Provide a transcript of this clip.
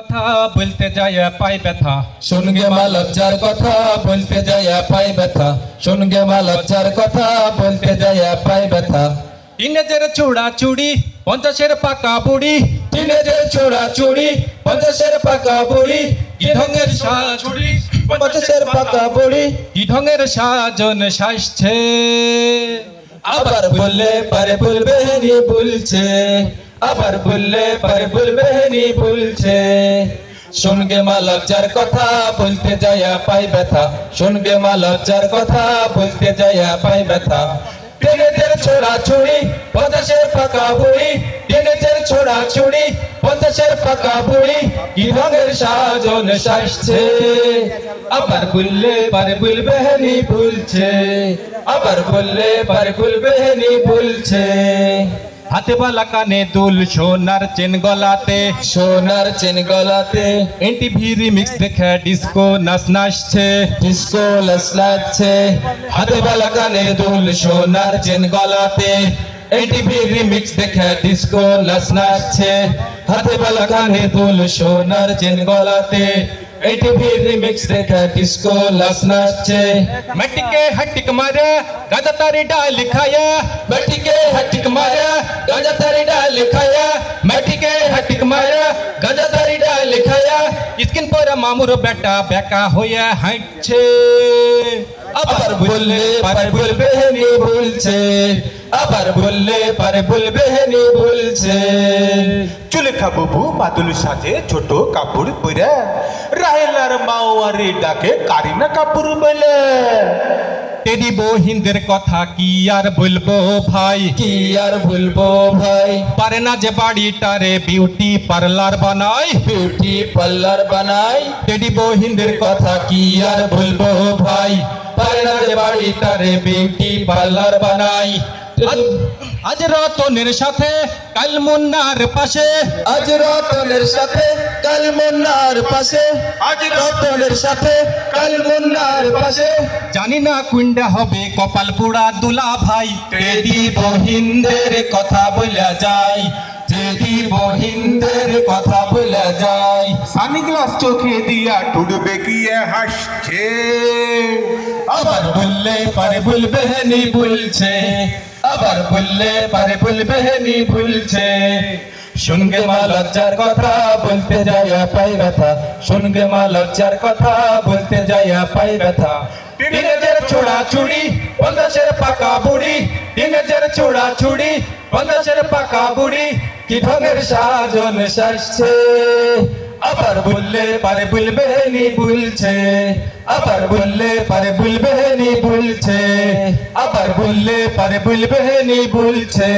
কথা বলতে যায় পাই ব্যথা। শুনগে মা লজ্জার কথা বলতে যায় পাই ব্যথা। শুনগে মা লজ্জার কথা বলতে যায় পাই ব্যথা। টিনেজের চূড়া চুড়ি পঞ্চাশের পাকা বুড়ি। টিনেজের ছোড়া চুড়ি পঞ্চাশের পাকা বুড়ি। কি ঢঙের সাজুড়ি পঞ্চাশের পাকা বুড়ি। কি ঢঙের সাজন সাজছে। আবার বললে পারে বলবে নি বলছে। আবার বললে পারে বলবে নি বলছে শুনগে মা লজ্জার কথা বলতে যায়া পাই ব্যথা। শুনগে মা লজ্জার কথা বলতে যায়া পাই ব্যথা। টেনেজের ছোড়া ছুড়ি পঞ্চাশের পাকা বুড়ি টেনেজের ছোড়া ছুড়ি পঞ্চাশের পাকা বুড়ি কি রঙের সাজন সাজছে। আবার বললে পারে বলবে নি ভুলছে। আবার বললে পারে বলবে নি ভুলছে। হাতে বালা কানে দুল সোনার চেন গলাতে সোনার চেন গলাতে এনটিভি রিমিক্স দেখে ডিস্কো নাচ নাচছে ডিস্কো লাসলাচ্ছে হাতে বালা কানে দুল সোনার চেন গলাতে এটিভি রিমিক্স দেখে ডিস্কো লাস নাচছে হাতে বালা কানে দুল সোনার চেন গলাতে এটিভি রিমিক্স দেখে ডিস্কো লাস নাচছে मटके हटिक मारे गाजा तारी डाल खाया স্কিন পরে মামুর বেটা বেকা হইয়া হাঁটছে। আবার বললে, পারে বলবে হেনি বলছে। আবার বললে, পারে বলবে হেনি বলছে। চুলেখা বাবু বাদুল সাজে ছোট কাপড় পরে রাহেলার মাওয়ারি ডাকে কারিনা কাপড় বলে। টেডি বহিনদের কথা কি আর বলব ভাই? কি আর ভুলবো ভাই? পারে না যে বাড়িটারে বিউটি পার্লার বানাই? বিউটি পার্লার বানাই? টেডি বহিনদের কথা কি আর ভুলবো ভাই? পারে না যে বাড়িটারে বিউটি পার্লার বানাই? আজ- রতনের সাথে কাল মুন্নার পাশে। আজ রতনের সাথে কাল মুন্নার পাশে। আজ রতনের সাথে কাল মুন্নার পাশে। জানি না কুইন্ডা হবে কপাল পুরা দুলা ভাই। টেডি বহিনদের কথা বলা যায় টেডি বহিনদের কথা বলা যায় সানগ্লাস চোখে দিয়া টুডবে গিয়ে হাসছে? আবার বললে পারে বলবে নি ভুলছে আবার বললে পারে বলবে নি ভুলছে। শুনগে মা লজ্জার কথা বলতে যাইয়া পাই ব্যথা। শুনগে মা লজ্জার কথা বলতে যাইয়া পাই ব্যথা। টিনেজের ছোড়া চুড়ি পঞ্চাশের পাকা বুড়ি। টিনেজের ছোড়া চুড়ি পঞ্চাশের পাকা বুড়ি। কি ঢঙের সাজন সাজছে। আবার বললে পারে বলবে নি ভুলছে। আবার বললে পারে বলবে নি ভুলছে আবার বললে পারে বলবে নি ভুলছে